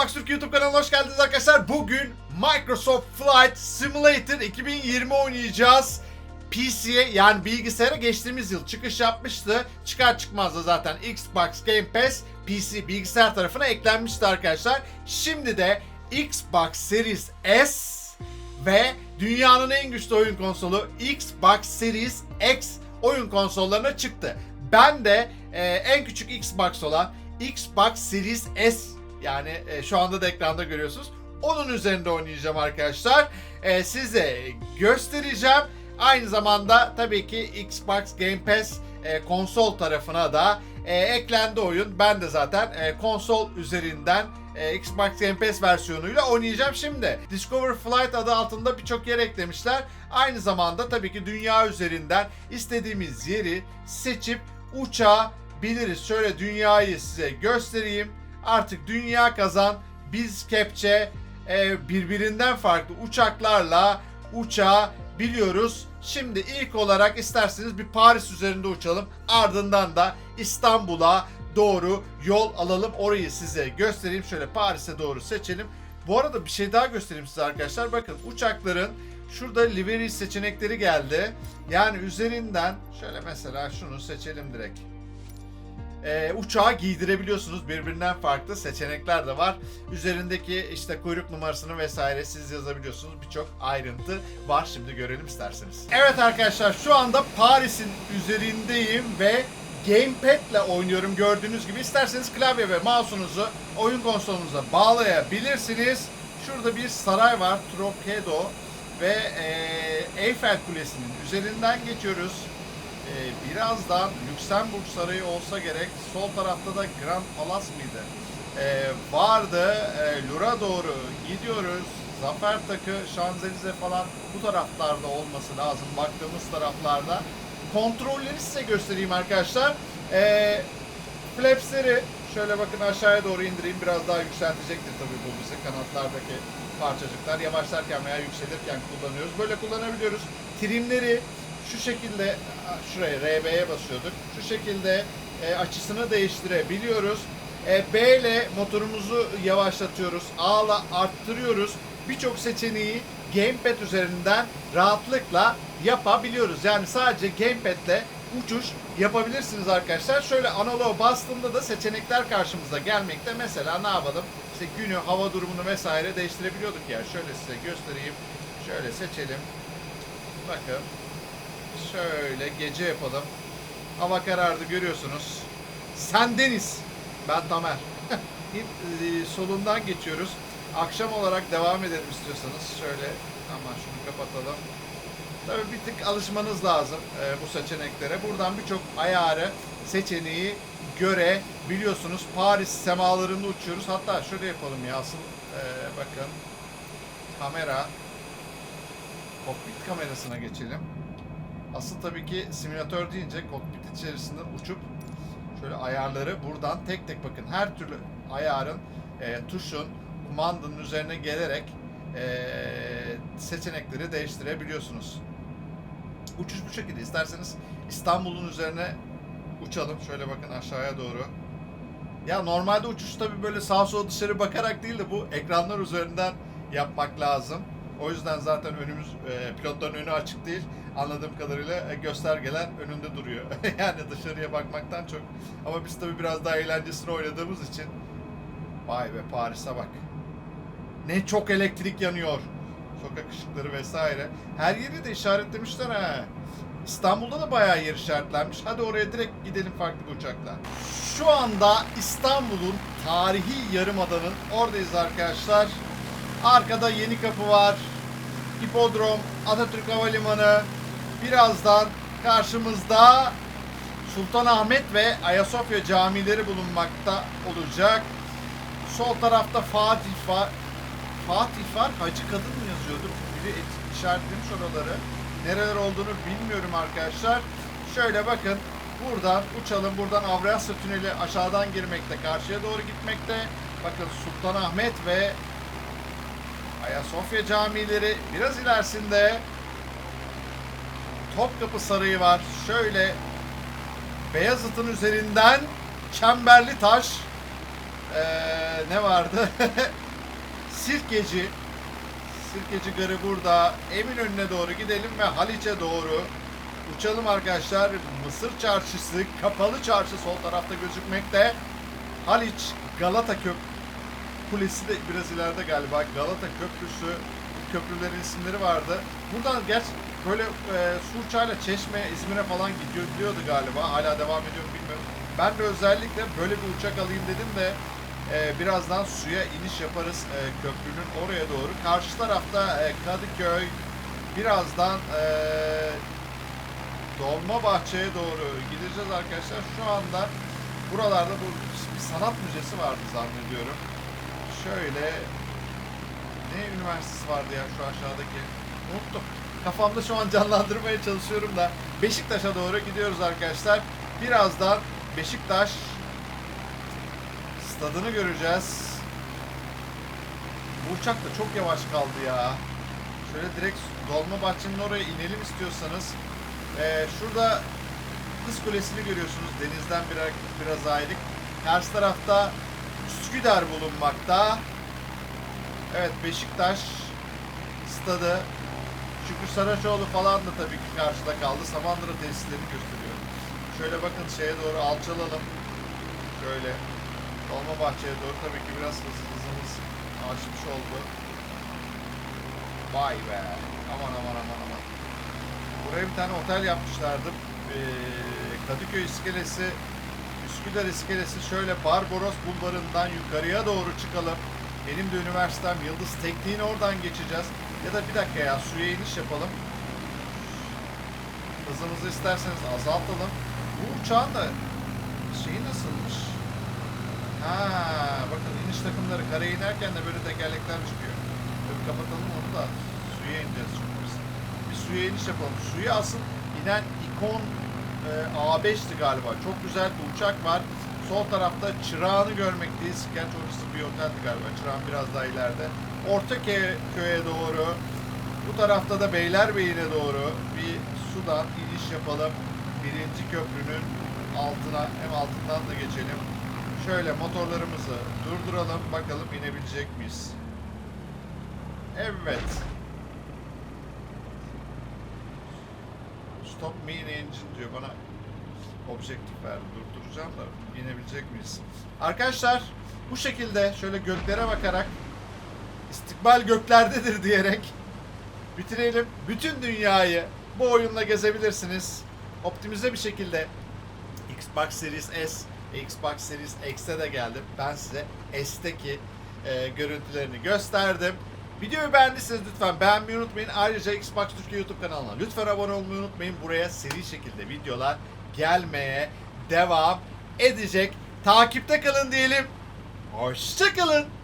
Xbox Türk YouTube kanalına hoş geldiniz arkadaşlar. Bugün Microsoft Flight Simulator 2020 oynayacağız. PC'ye yani bilgisayara geçtiğimiz yıl çıkış yapmıştı. Çıkar çıkmaz da zaten Xbox Game Pass PC bilgisayar tarafına eklenmişti arkadaşlar. Şimdi de Xbox Series S ve dünyanın en güçlü oyun konsolu Xbox Series X oyun konsollarına çıktı. Ben de e, en küçük Xbox olan Xbox Series S yani e, şu anda da ekranda görüyorsunuz. Onun üzerinde oynayacağım arkadaşlar. E, size göstereceğim. Aynı zamanda tabii ki Xbox Game Pass e, konsol tarafına da e, eklendi oyun. Ben de zaten e, konsol üzerinden e, Xbox Game Pass versiyonuyla oynayacağım şimdi. Discover Flight adı altında birçok yer eklemişler. Aynı zamanda tabii ki dünya üzerinden istediğimiz yeri seçip uçabiliriz. Şöyle dünyayı size göstereyim. Artık dünya kazan, biz kepçe e, birbirinden farklı uçaklarla uçabiliyoruz. Şimdi ilk olarak isterseniz bir Paris üzerinde uçalım. Ardından da İstanbul'a doğru yol alalım. Orayı size göstereyim. Şöyle Paris'e doğru seçelim. Bu arada bir şey daha göstereyim size arkadaşlar. Bakın uçakların şurada livery seçenekleri geldi. Yani üzerinden şöyle mesela şunu seçelim direkt. Ee, uçağı giydirebiliyorsunuz. Birbirinden farklı seçenekler de var. Üzerindeki işte kuyruk numarasını vesaire siz yazabiliyorsunuz. Birçok ayrıntı var. Şimdi görelim isterseniz. Evet arkadaşlar şu anda Paris'in üzerindeyim ve Gamepad ile oynuyorum gördüğünüz gibi. İsterseniz klavye ve mouse'unuzu oyun konsolunuza bağlayabilirsiniz. Şurada bir saray var. Trokedo ve e, Eiffel Kulesi'nin üzerinden geçiyoruz. Ee, birazdan Lüksemburg Sarayı olsa gerek. Sol tarafta da Grand Palace mıydı? Ee, vardı. Ee, Louvre'a doğru gidiyoruz. Zafer Takı, Şanzelize falan bu taraflarda olması lazım. Baktığımız taraflarda. Kontrolleri size göstereyim arkadaşlar. Ee, flapsleri şöyle bakın aşağıya doğru indireyim. Biraz daha yükseltecektir tabii bu bizi. Kanatlardaki parçacıklar yavaşlarken veya yükselirken kullanıyoruz. Böyle kullanabiliyoruz. Trimleri şu şekilde şuraya RB'ye basıyorduk. Şu şekilde e, açısını değiştirebiliyoruz. E, B ile motorumuzu yavaşlatıyoruz. A ile arttırıyoruz. Birçok seçeneği Gamepad üzerinden rahatlıkla yapabiliyoruz. Yani sadece Gamepad ile uçuş yapabilirsiniz arkadaşlar. Şöyle analoğa bastığımda da seçenekler karşımıza gelmekte. Mesela ne yapalım? İşte günü, hava durumunu vesaire değiştirebiliyorduk ya. Şöyle size göstereyim. Şöyle seçelim. Bakın Şöyle gece yapalım. Hava karardı görüyorsunuz. Sen Deniz. Ben Tamer. e, solundan geçiyoruz. Akşam olarak devam edelim istiyorsanız. Şöyle aman şunu kapatalım. Tabii bir tık alışmanız lazım e, bu seçeneklere. Buradan birçok ayarı, seçeneği görebiliyorsunuz. Paris semalarında uçuyoruz. Hatta şöyle yapalım ya asıl e, bakın kamera kokpit kamerasına geçelim. Asıl tabii ki simülatör deyince kokpit içerisinde uçup şöyle ayarları buradan tek tek bakın her türlü ayarın e, tuşun kumandanın üzerine gelerek e, seçenekleri değiştirebiliyorsunuz. Uçuş bu şekilde. İsterseniz İstanbul'un üzerine uçalım. Şöyle bakın aşağıya doğru. Ya normalde uçuş tabii böyle sağa sola dışarı bakarak değil de bu ekranlar üzerinden yapmak lazım. O yüzden zaten önümüz e, pilotların önü açık değil. Anladığım kadarıyla e, göstergeler önünde duruyor. yani dışarıya bakmaktan çok. Ama biz tabii biraz daha eğlencesini oynadığımız için. Vay be Paris'e bak. Ne çok elektrik yanıyor. Sokak ışıkları vesaire. Her yeri de işaretlemişler ha. İstanbul'da da bayağı yer işaretlenmiş. Hadi oraya direkt gidelim farklı bir uçakla. Şu anda İstanbul'un tarihi yarımadanın oradayız arkadaşlar. Arkada Yeni Kapı var. Hipodrom, Atatürk Havalimanı. Birazdan karşımızda Sultanahmet ve Ayasofya camileri bulunmakta olacak. Sol tarafta Fatih var. Fatih var. Hacı Kadın mı yazıyordu? Biri et- işaretlemiş oraları. Nereler olduğunu bilmiyorum arkadaşlar. Şöyle bakın. Buradan uçalım. Buradan Avrasya Tüneli aşağıdan girmekte. Karşıya doğru gitmekte. Bakın Sultanahmet ve Ayasofya camileri biraz ilerisinde Topkapı Sarayı var. Şöyle Beyazıt'ın üzerinden Çemberli Taş Ee, ne vardı? Sirkeci. Sirkeci garı burada. Eminönü'ne doğru gidelim ve Haliç'e doğru uçalım arkadaşlar. Mısır çarşısı, kapalı çarşı sol tarafta gözükmekte. Haliç, Galata Köp Kulesi de biraz ileride galiba. Galata Köprüsü, köprülerin isimleri vardı. Buradan geç böyle e, Surçay'la Çeşme, İzmir'e falan gidiyor diyordu galiba. Hala devam ediyor mu bilmiyorum. Ben de özellikle böyle bir uçak alayım dedim de e, birazdan suya iniş yaparız e, köprünün oraya doğru. Karşı tarafta e, Kadıköy, birazdan e, Dolmabahçe'ye doğru gideceğiz arkadaşlar. Şu anda buralarda bu bir sanat müzesi vardı zannediyorum. Şöyle ne üniversitesi vardı ya şu aşağıdaki? Unuttum. Kafamda şu an canlandırmaya çalışıyorum da Beşiktaş'a doğru gidiyoruz arkadaşlar. Birazdan Beşiktaş stadını göreceğiz. Bu uçak da çok yavaş kaldı ya. Şöyle direkt Dolmabahçe'nin oraya inelim istiyorsanız. Ee, şurada Kız Kulesi'ni görüyorsunuz denizden biraz, biraz ayrık. Karşı tarafta Üsküdar bulunmakta. Evet Beşiktaş stadı. Şükrü Saraçoğlu falan da tabii ki karşıda kaldı. Samandıra tesislerini gösteriyor. Şöyle bakın şeye doğru alçalalım. Şöyle Dolmabahçe'ye doğru tabii ki biraz hız, hızımız aşmış oldu. Vay be. Aman aman aman aman. Buraya bir tane otel yapmışlardı. Ee, Kadıköy iskelesi, Üsküdar iskelesi şöyle Barbaros Bulvarı'ndan yukarıya doğru çıkalım. Benim de üniversitem Yıldız Tekniği'ni oradan geçeceğiz. Ya da bir dakika ya suya iniş yapalım. Hızımızı isterseniz azaltalım. Bu uçağın da şeyi nasılmış? Ha, bakın iniş takımları karaya inerken de böyle tekerlekler çıkıyor. Tabii kapatalım onu da suya ineceğiz çünkü biz. Bir suya iniş yapalım. Suya asıl inen ikon A5'ti galiba. Çok güzel bir uçak var. Sol tarafta Çırağan'ı görmekteyiz. Gerçi orası bir oteldi galiba. Çırağan biraz daha ileride. Ortaköy'e doğru. Bu tarafta da Beylerbeyi'ne doğru bir sudan iniş yapalım. Birinci köprünün altına hem altından da geçelim. Şöyle motorlarımızı durduralım. Bakalım inebilecek miyiz? Evet. Stop main engine diyor bana. Objektif verdi. Durduracağım da inebilecek miyiz? Arkadaşlar bu şekilde şöyle göklere bakarak istikbal göklerdedir diyerek bitirelim. Bütün dünyayı bu oyunla gezebilirsiniz. Optimize bir şekilde Xbox Series S Xbox Series X'e de geldim. Ben size S'teki e, görüntülerini gösterdim. Videoyu beğendiyseniz lütfen beğenmeyi unutmayın. Ayrıca Xbox Türkiye YouTube kanalına lütfen abone olmayı unutmayın. Buraya seri şekilde videolar gelmeye devam edecek. Takipte kalın diyelim. Hoşçakalın.